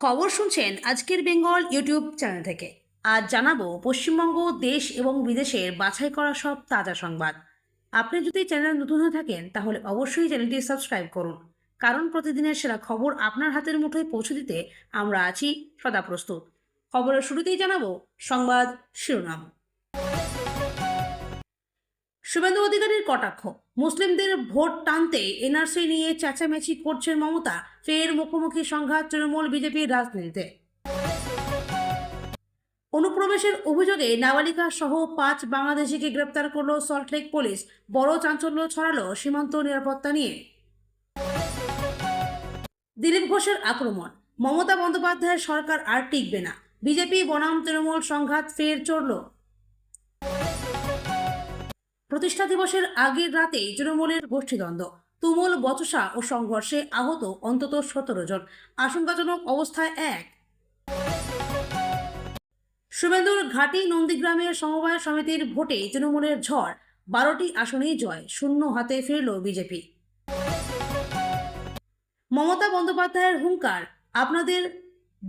খবর শুনছেন আজকের বেঙ্গল ইউটিউব চ্যানেল থেকে। আজ জানাব পশ্চিমবঙ্গ, দেশ এবং বিদেশের বাছাই করা সব তাজা সংবাদ। আপনি যদি চ্যানেল নতুন হয়ে থাকেন, তাহলে অবশ্যই চ্যানেলটি সাবস্ক্রাইব করুন। কারণ প্রতিদিনের সেরা খবর আপনার হাতের মুঠোয় পৌঁছে দিতে আমরা আছি সদা প্রস্তুত। খবরের শুরুতেই জানাব সংবাদ শিরোনাম। শুভেন্দু অধিকারীর কটাক্ষ। মুসলিমদের ভোট টানতে এনআরসি নিয়ে চেঁচামেচি করছেন মমতা, ফের মুখোমুখি সংঘাত তৃণমূল বিজেপির রাজনীতিতে। অনুপ্রবেশের অভিযোগে নাবালিকা সহ পাঁচ বাংলাদেশিকে গ্রেপ্তার করল সল্টলেক পুলিশ, বড় চাঞ্চল্য ছড়ালো সীমান্ত নিরাপত্তা নিয়ে। দিলীপ ঘোষের আক্রমণ, মমতা বন্দ্যোপাধ্যায়ের সরকার আর টিকবে না। বিজেপি বনাম তৃণমূল সংঘাত ফের চড়ল। প্রতিষ্ঠা দিবসের আগের রাতেই তৃণমূলের গোষ্ঠীদ্বন্দ্ব। তুমুল বচসা ও সংঘর্ষে আহত অন্তত সতেরো জন। আশঙ্কাজনক অবস্থায় এক। শুভেন্দুর ঘাটি নন্দীগ্রামের সমবায় সমিতির ভোটে তৃণমূলের ঝড়। বারোটি আসনেই জয়, শূন্য হাতে ফিরল বিজেপি। মমতা বন্দ্যোপাধ্যায়ের হুঙ্কার, আপনাদের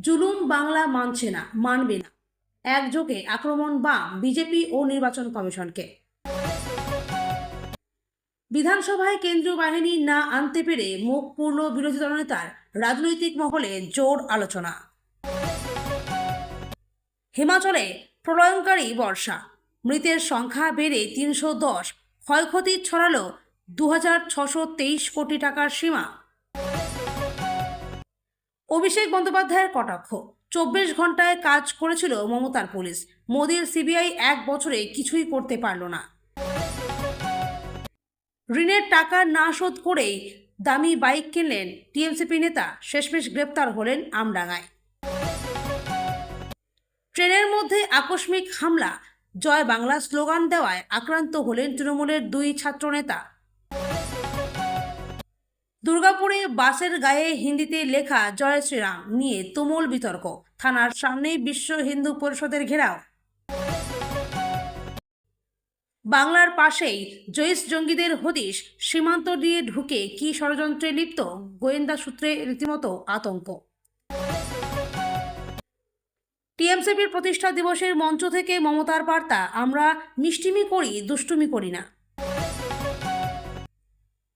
জুলুম বাংলা মানছে না, মানবে না। একযোগে আক্রমণ বাম বিজেপি ও নির্বাচন কমিশনকে। বিধানসভায় কেন্দ্রীয় বাহিনী না আনতে পেরে মুখ পুরল বিরোধী দলনেতার রাজনৈতিক মহলে জোর আলোচনা। হিমাচলে প্রলয়ঙ্কারী বর্ষা। মৃতের সংখ্যা বেড়ে তিনশো দশ। ক্ষয়ক্ষতি ছড়ালো দু কোটি টাকার সীমা। অভিষেক বন্দ্যোপাধ্যায়ের কটাক্ষ। চব্বিশ ঘন্টায় কাজ করেছিল মমতার পুলিশ। মোদীর সিবিআই এক বছরে কিছুই করতে পারল না। ঋণের টাকা না শোধ করেই দামি বাইক কিনলেন টিএমসিপি নেতা, শেষমেশ গ্রেপ্তার হলেন আমডাঙ্গায়। ট্রেনের মধ্যে আকস্মিক হামলা, জয় বাংলা স্লোগান দেওয়ায় আক্রান্ত হলেন তৃণমূলের দুই ছাত্রনেতা। দুর্গাপুরে বাসের গায়ে হিন্দিতে লেখা জয় শ্রীরাম, নিয়ে তুমুল বিতর্ক। থানার সামনেই বিশ্ব হিন্দু পরিষদের ঘেরাও। বাংলার পাশেই জৈশ জঙ্গিদের হদিশ সীমান্ত দিয়ে ঢুকে কি ষড়যন্ত্রে লিপ্ত? গোয়েন্দা সূত্রে রীতিমতো আতঙ্ক। টিএমসিপির প্রতিষ্ঠা দিবসের মঞ্চ থেকে মমতার বার্তা, আমরা মিষ্টিমি করি, দুষ্টুমি করি না।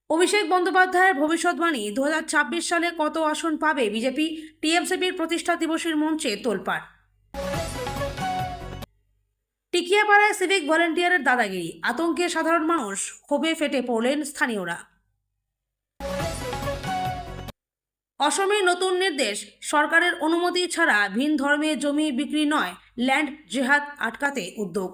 অভিষেক বন্দ্যোপাধ্যায়ের ভবিষ্যৎবাণী দু হাজার ছাব্বিশ সালে কত আসন পাবে বিজেপি? টিএমসিপির প্রতিষ্ঠা দিবসের মঞ্চে তোলপাড়। টিকিয়াপাড়ায় সিভিক ভলেন্টিয়ারের দাদাগিরি। আতঙ্কে সাধারণ মানুষ ক্ষোভে ফেটে পড়লেন স্থানীয়রা। অসমের নতুন নির্দেশ, সরকারের অনুমতি ছাড়া ভিন ধর্মে জমি বিক্রি নয়, ল্যান্ড জেহাদ আটকাতে উদ্যোগ।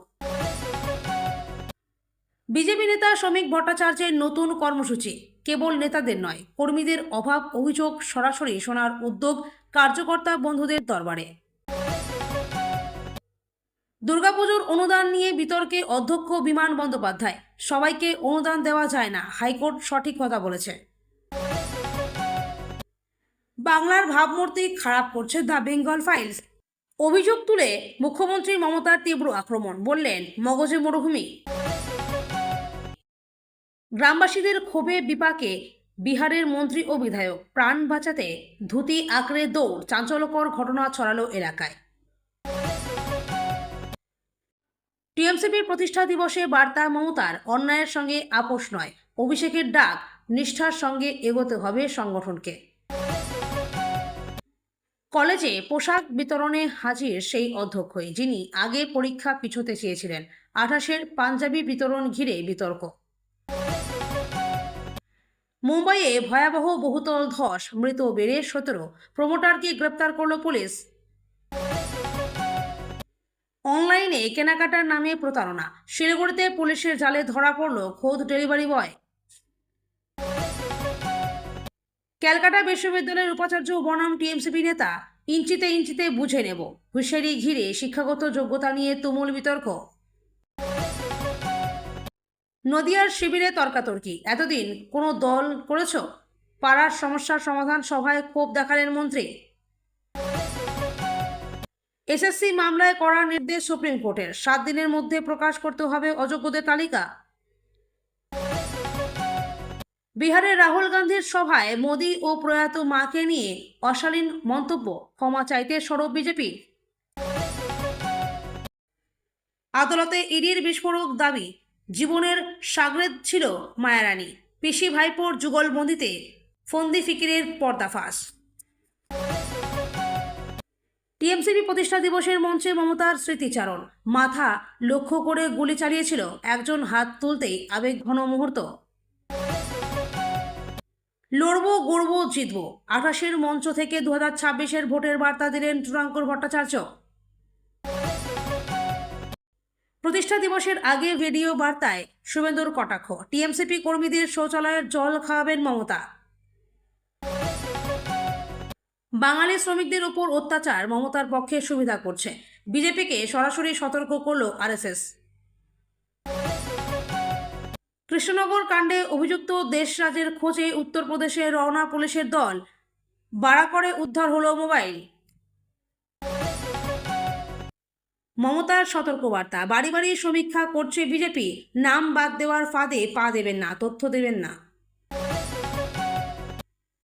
বিজেপি নেতা শ্রমিক ভট্টাচার্যের নতুন কর্মসূচি, কেবল নেতাদের নয়, কর্মীদের অভাব অভিযোগ সরাসরি শোনার উদ্যোগ কার্যকর্তা বন্ধুদের দরবারে। দুর্গাপুজোর অনুদান নিয়ে বিতর্কে অধ্যক্ষ বিমান বন্দ্যোপাধ্যায়। সবাইকে অনুদান দেওয়া যায় না, হাইকোর্ট সঠিক কথা বলেছে। বাংলার ভাবমূর্তি খারাপ করছে দ্য বেঙ্গল ফাইলস। অভিযোগ তুলে মুখ্যমন্ত্রী মমতার তীব্র আক্রমণ, বললেন, মগজে মরুভূমি। গ্রামবাসীদের ক্ষোভে বিপাকে বিহারের মন্ত্রী ও বিধায়ক, প্রাণ বাঁচাতে ধুতি আঁকড়ে দৌড়, চাঞ্চল্যকর ঘটনা ছড়ালো এলাকায়। টিএমসিপির প্রতিষ্ঠা দিবসে বার্তা মমতার, অন্যায়ের সঙ্গে আপোষ নয়। অভিষেকের ডাক, নিষ্ঠার সঙ্গে এগোতে হবে সংগঠনকে। কলেজে পোশাক বিতরণে হাজির সেই অধ্যক্ষই, যিনি আগে পরীক্ষা পিছোতে চেয়েছিলেন। আঠাশের পাঞ্জাবি বিতরণ ঘিরে বিতর্ক। মুম্বাইয়ে ভয়াবহ বহুতল ধস, মৃত বেড়ে সতেরো। প্রমোটারকে গ্রেপ্তার করল পুলিশ। অনলাইনে কেনাকাটার নামে প্রতারণা। শিলিগুড়িতে পুলিশের জালে ধরা পড়ল খোদ ডেলিভারি বয়। ক্যালকাটা বিশ্ববিদ্যালয়ের উপাচার্য বনাম টিএমসিপি নেতা, ইঞ্চিতে ইঞ্চিতে বুঝে নেব। হুঁশিয়ারি ঘিরে শিক্ষাগত যোগ্যতা নিয়ে তুমুল বিতর্ক। নদিয়ার শিবিরে তর্কাতর্কি। এতদিন কোনো দল করেছ? পাড়ার সমস্যার সমাধান সভায় ক্ষোভ দেখালেন মন্ত্রী। এসএসসি মামলায় করার নির্দেশ সুপ্রিম কোর্টের। সাত দিনের মধ্যে প্রকাশ করতে হবে অযোগ্যদের তালিকা। বিহারের রাহুল গান্ধীর সভায় মোদী ও প্রয়াত মাকে নিয়ে অশালীন মন্তব্য, ক্ষমা চাইতে সরব বিজেপি। আদালতে ইডির বিস্ফোরক দাবি, জীবনের সাগরেদ ছিল মায়ারানী, পিসি ভাইপোর যুগলবন্দিতে, ফন্দি ফিকিরের পর্দাফাস টিএমসিপি প্রতিষ্ঠা দিবসের মঞ্চে মমতার স্মৃতিচারণ। মাথা লক্ষ্য করে গুলি চালিয়েছিল একজন হাত তুলতেই আবেগ ঘন মুহূর্ত। লড়বো, গড়বো, জিতবো। আঠাশের মঞ্চ থেকে দু হাজার ছাব্বিশের ভোটের বার্তা দিলেন চূড়াঙ্কর ভট্টাচার্য। প্রতিষ্ঠা দিবসের আগে ভিডিও বার্তায় শুভেন্দুর কটাক্ষ। টিএমসিপি কর্মীদের শৌচালয়ের জল খাওয়াবেন মমতা। বাঙালি শ্রমিকদের উপর অত্যাচার মমতার পক্ষে সুবিধা করছে। বিজেপিকে সরাসরি সতর্ক করল আরএসএস। কৃষ্ণনগর কাণ্ডে অভিযুক্ত দেশরাজের খোঁজে উত্তরপ্রদেশে রওনা পুলিশের দল। বাড়াকরে উদ্ধার হলো মোবাইল। মমতার সতর্কবার্তা। বাড়ি বাড়ি সমীক্ষা করছে বিজেপি। নাম বাদ দেওয়ার ফাঁদে পা দেবেন না, তথ্য দেবেন না।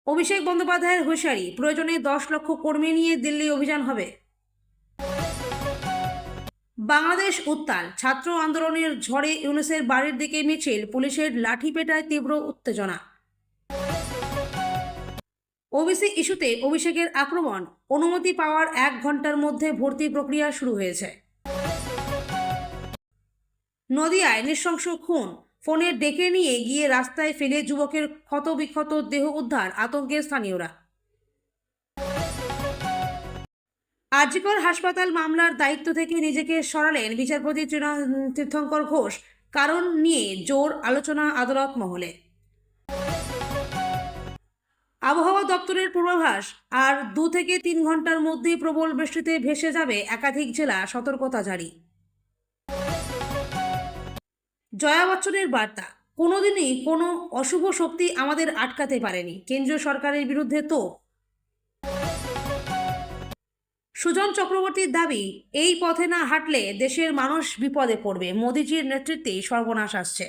অভিষেক বন্দ্যোপাধ্যায়ের হুঁশিয়ারি, প্রয়োজনে দশ লক্ষ কর্মী নিয়ে দিল্লি অভিযান হবে। বাংলাদেশ উত্তাল, ছাত্র আন্দোলনের ঝড়ে ইউনুসের বাড়ির দিকে মিছিল, পুলিশের লাঠি পেটায় তীব্র উত্তেজনা। ওবিসি ইস্যুতে অভিষেকের আক্রমণ, অনুমতি পাওয়ার এক ঘণ্টার মধ্যে ভর্তি প্রক্রিয়া শুরু হয়েছে। নদিয়ায় নৃশংস খুন ফোনে ডেকে নিয়ে গিয়ে রাস্তায় ফেলে যুবকের ক্ষতবিক্ষত দেহ উদ্ধার, আতঙ্কের স্থানীয়রা। আরজিকর হাসপাতাল মামলার দায়িত্ব থেকে নিজেকে সরালেন বিচারপতি তীর্থঙ্কর ঘোষ, কারণ নিয়ে জোর আলোচনা আদালত মহলে। আবহাওয়া দপ্তরের পূর্বাভাস, আর দু থেকে তিন ঘণ্টার মধ্যেই প্রবল বৃষ্টিতে ভেসে যাবে একাধিক জেলা সতর্কতা জারি। জয়া বচ্চনের বার্তা, কোনোদিনই কোনো অশুভ শক্তি আমাদের আটকাতে পারেনি। কেন্দ্রীয় সরকারের বিরুদ্ধে তো। সুজন চক্রবর্তীর দাবি, এই পথে না হাঁটলে দেশের মানুষ বিপদে পড়বে। মোদিজির নেতৃত্বে সর্বনাশ আসছে।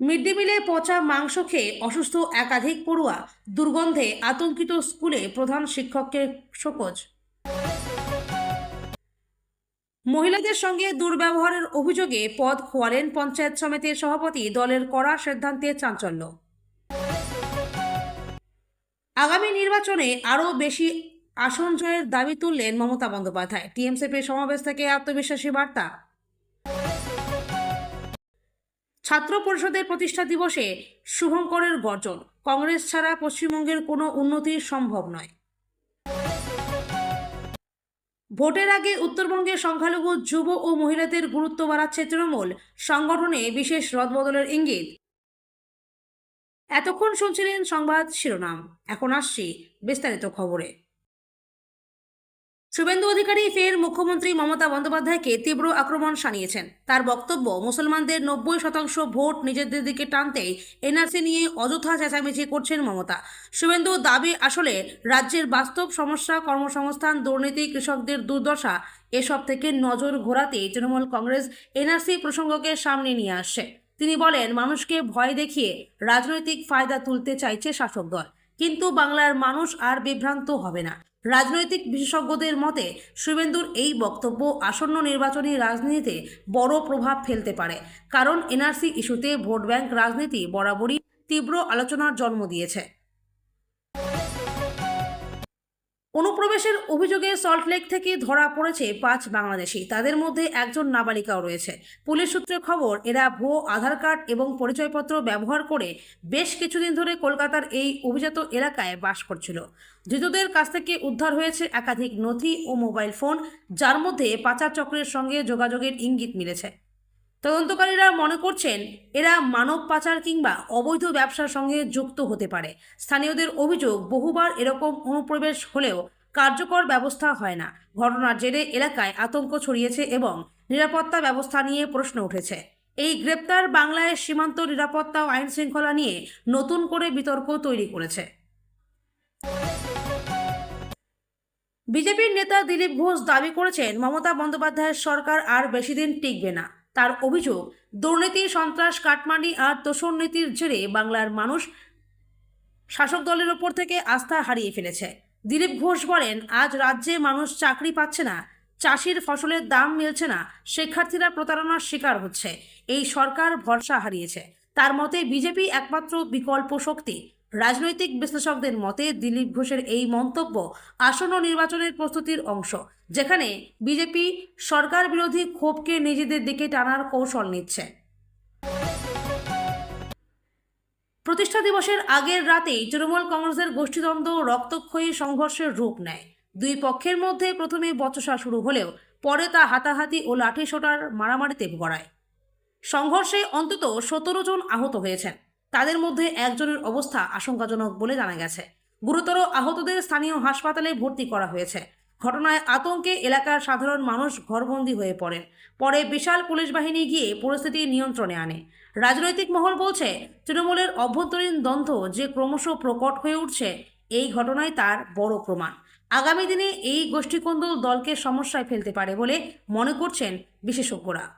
মিড ডে মিলে পচা মাংস খেয়ে অসুস্থ একাধিক পড়ুয়া দুর্গন্ধে আতঙ্কিত স্কুলে প্রধান শিক্ষককে শোকজ। মহিলাদের সঙ্গে দুর্ব্যবহারের অভিযোগে পদ খোয়ালেন পঞ্চায়েত সমিতির সভাপতি দলের কড়া সিদ্ধান্তে চাঞ্চল্য। আগামী নির্বাচনে আরও বেশি আসন জয়ের দাবি তুললেন মমতা বন্দ্যোপাধ্যায়। টিএমসিপির সমাবেশ থেকে আত্মবিশ্বাসী বার্তা। ছাত্র পরিষদের প্রতিষ্ঠা দিবসে শুভঙ্করের গর্জন। কংগ্রেস ছাড়া পশ্চিমবঙ্গের কোনো উন্নতি সম্ভব নয়। ভোটের আগে উত্তরবঙ্গে সংখ্যালঘু, যুব ও মহিলাদের গুরুত্ব বাড়াচ্ছে তৃণমূল। সংগঠনে বিশেষ রদবদলের ইঙ্গিত। এতক্ষণ শুনছিলেন সংবাদ শিরোনাম। এখন আসছি বিস্তারিত খবরে। শুভেন্দু অধিকারী ফের মুখ্যমন্ত্রী মমতা বন্দ্যোপাধ্যায়কে তীব্র আক্রমণ সানিয়েছেন তার বক্তব্য, মুসলমানদের নব্বই শতাংশ ভোট নিজেদের দিকে টানতেই এনআরসি নিয়ে অযথা চেঁচামেচি করছেন মমতা। শুভেন্দু দাবি আসলে রাজ্যের বাস্তব সমস্যা, কর্মসংস্থান, দুর্নীতি, কৃষকদের দুর্দশা, এসব থেকে নজর ঘোরাতেই তৃণমূল কংগ্রেস এনআরসি প্রসঙ্গকে সামনে নিয়ে আসছে। তিনি বলেন, মানুষকে ভয় দেখিয়ে রাজনৈতিক ফায়দা তুলতে চাইছে শাসক দল। কিন্তু বাংলার মানুষ আর বিভ্রান্ত হবে না। রাজনৈতিক বিশেষজ্ঞদের মতে, শুভেন্দুর এই বক্তব্য আসন্ন নির্বাচনী রাজনীতিতে বড় প্রভাব ফেলতে পারে। কারণ এনআরসি ইস্যুতে ভোট ব্যাংক রাজনীতি বরাবরই তীব্র আলোচনার জন্ম দিয়েছে। অনুপ্রবেশের অভিযোগে সল্টলেক থেকে ধরা পড়েছে পাঁচ বাংলাদেশি। তাদের মধ্যে একজন নাবালিকাও রয়েছে। পুলিশ সূত্রে খবর, এরা ভুয়ো আধার কার্ড এবং পরিচয়পত্র ব্যবহার করে বেশ কিছুদিন ধরে কলকাতার এই অভিজাত এলাকায় বাস করছিল। ধৃতদের কাছ থেকে উদ্ধার হয়েছে একাধিক নথি ও মোবাইল ফোন, যার মধ্যে পাচার চক্রের সঙ্গে যোগাযোগের ইঙ্গিত মিলেছে। তদন্তকারীরা মনে করছেন, এরা মানব পাচার কিংবা অবৈধ ব্যবসার সঙ্গে যুক্ত হতে পারে। স্থানীয়দের অভিযোগ, বহুবার এরকম অনুপ্রবেশ হলেও কার্যকর ব্যবস্থা হয় না। ঘটনার জেরে এলাকায় আতঙ্ক ছড়িয়েছে এবং নিরাপত্তা ব্যবস্থা নিয়ে প্রশ্ন উঠেছে। এই গ্রেপ্তার বাংলায় সীমান্ত নিরাপত্তা ও আইন শৃঙ্খলা নিয়ে নতুন করে বিতর্ক তৈরি করেছে। বিজেপির নেতা দিলীপ ঘোষ দাবি করেছেন, মমতা বন্দ্যোপাধ্যায়ের সরকার আর বেশি দিন টিকবে না। তার অভিযোগ, দুর্নীতি, সন্ত্রাস, কাটমানি আর তোষণ নীতির জেরে বাংলার মানুষ শাসক দলের ওপর থেকে আস্থা হারিয়ে ফেলেছে। দিলীপ ঘোষ বলেন, আজ রাজ্যে মানুষ চাকরি পাচ্ছে না, চাষির ফসলের দাম মিলছে না, শিক্ষার্থীরা প্রতারণার শিকার হচ্ছে, এই সরকার ভরসা হারিয়েছে। তার মতে, বিজেপি একমাত্র বিকল্প শক্তি রাজনৈতিক বিশ্লেষকদের মতে দিলীপ ঘোষের এই মন্তব্য আসন্ন নির্বাচনের প্রস্তুতির অংশ, যেখানে বিজেপি সরকার বিরোধী ক্ষোভকে নিজেদের দিকে টানার কৌশল নিচ্ছে। প্রতিষ্ঠা দিবসের আগের রাতেই তৃণমূল কংগ্রেসের গোষ্ঠীদ্বন্দ্ব রক্তক্ষয়ী সংঘর্ষের রূপ নেয়। দুই পক্ষের মধ্যে প্রথমে বচসা শুরু হলেও পরে তা হাতাহাতি ও লাঠি সোটার মারামারিতে গড়ায় সংঘর্ষে অন্তত সতেরো জন আহত হয়েছেন। তাদের মধ্যে একজনের অবস্থা আশঙ্কাজনক বলে জানা গেছে। গুরুতর আহতদের স্থানীয় হাসপাতালে ভর্তি করা হয়েছে। ঘটনায় আতঙ্কে এলাকার সাধারণ মানুষ ঘরবন্দি হয়ে পড়েন। পরে বিশাল পুলিশ বাহিনী গিয়ে পরিস্থিতি নিয়ন্ত্রণে আনে। রাজনৈতিক মহল বলছে, তৃণমূলের অভ্যন্তরীণ দ্বন্দ্ব যে ক্রমশ প্রকট হয়ে উঠছে, এই ঘটনায় তার বড় প্রমাণ। আগামী দিনে এই গোষ্ঠীকন্দল দলকে সমস্যায় ফেলতে পারে বলে মনে করছেন বিশেষজ্ঞরা।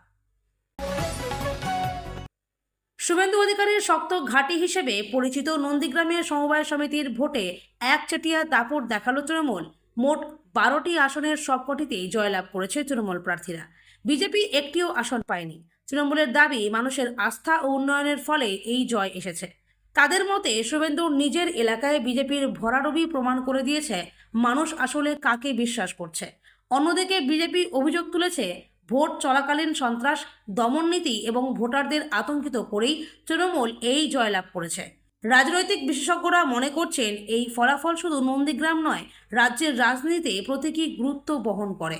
শুভেন্দু অধিকারীর শক্ত ঘাঁটি হিসেবে পরিচিত নন্দীগ্রামের সমবায় সমিতির ভোটে একচেটিয়া দাপট দেখাল তৃণমূল। মোট বারোটি আসনের সবকটিতেই জয়লাভ করেছে তৃণমূল প্রার্থীরা। বিজেপি একটিও আসন পায়নি। তৃণমূলের দাবি, মানুষের আস্থা ও উন্নয়নের ফলে এই জয় এসেছে। তাদের মতে, শুভেন্দু নিজের এলাকায় বিজেপির ভরাডুবি প্রমাণ করে দিয়েছে, মানুষ আসলে কাকে বিশ্বাস করছে। অন্যদিকে বিজেপি অভিযোগ তুলেছে ভোট চলাকালীন সন্ত্রাস দমননীতি এবং ভোটারদের আতঙ্কিত করেই তৃণমূল এই জয়লাভ করেছে। রাজনৈতিক বিশেষজ্ঞরা মনে করছেন, এই ফলাফল শুধু নন্দীগ্রাম নয়, রাজ্যের রাজনীতিতে প্রতীকী গুরুত্ব বহন করে।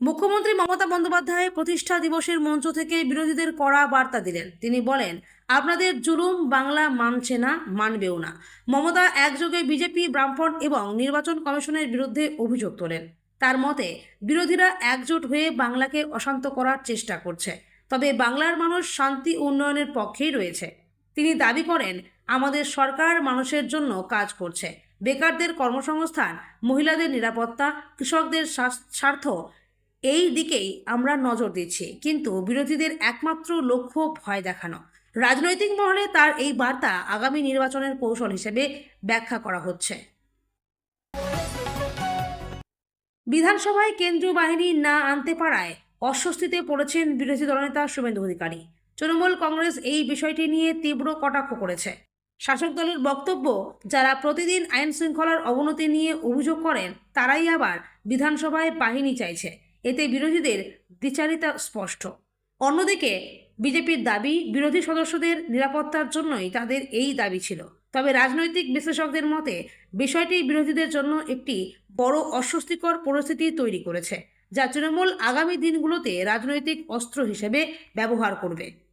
মুখ্যমন্ত্রী মমতা বন্দ্যোপাধ্যায় প্রতিষ্ঠা দিবসের মঞ্চ থেকে বিরোধীদের কড়া বার্তা দিলেন। তিনি বলেন, আপনাদের জুলুম বাংলা মানছে না, মানবেও না। মমতা একযোগে বিজেপি, ব্রাহ্মণ এবং নির্বাচন কমিশনের বিরুদ্ধে অভিযোগ তোলেন। তার মতে, বিরোধীরা একজোট হয়ে বাংলাকে অশান্ত করার চেষ্টা করছে। তবে বাংলার মানুষ শান্তি উন্নয়নের পক্ষেই রয়েছে। তিনি দাবি করেন, আমাদের সরকার মানুষের জন্য কাজ করছে। বেকারদের কর্মসংস্থান, মহিলাদের নিরাপত্তা, কৃষকদের স্বার্থ, এই দিকেই আমরা নজর দিচ্ছি। কিন্তু বিরোধীদের একমাত্র লক্ষ্য ভয় দেখানো। রাজনৈতিক মহলে তার এই বার্তা আগামী নির্বাচনের কৌশল হিসেবে ব্যাখ্যা করা হচ্ছে। বিধানসভায় কেন্দ্রীয় বাহিনী না আনতে পারায় অস্বস্তিতে পড়েছেন বিরোধী দলনেতা শুভেন্দু অধিকারী। তৃণমূল কংগ্রেস এই বিষয়টি নিয়ে তীব্র কটাক্ষ করেছে। শাসক দলের বক্তব্য, যারা প্রতিদিন আইন শৃঙ্খলার অবনতি নিয়ে অভিযোগ করেন, তারাই আবার বিধানসভায় বাহিনী চাইছে। এতে বিরোধীদের দ্বিচারিতা স্পষ্ট। অন্যদিকে, বিজেপির দাবি বিরোধী সদস্যদের নিরাপত্তার জন্যই তাদের এই দাবি ছিল। তবে রাজনৈতিক বিশ্লেষকদের মতে, বিষয়টি বিরোধীদের জন্য একটি বড় অস্বস্তিকর পরিস্থিতি তৈরি করেছে, যা তৃণমূল আগামী দিনগুলোতে রাজনৈতিক অস্ত্র হিসেবে ব্যবহার করবে।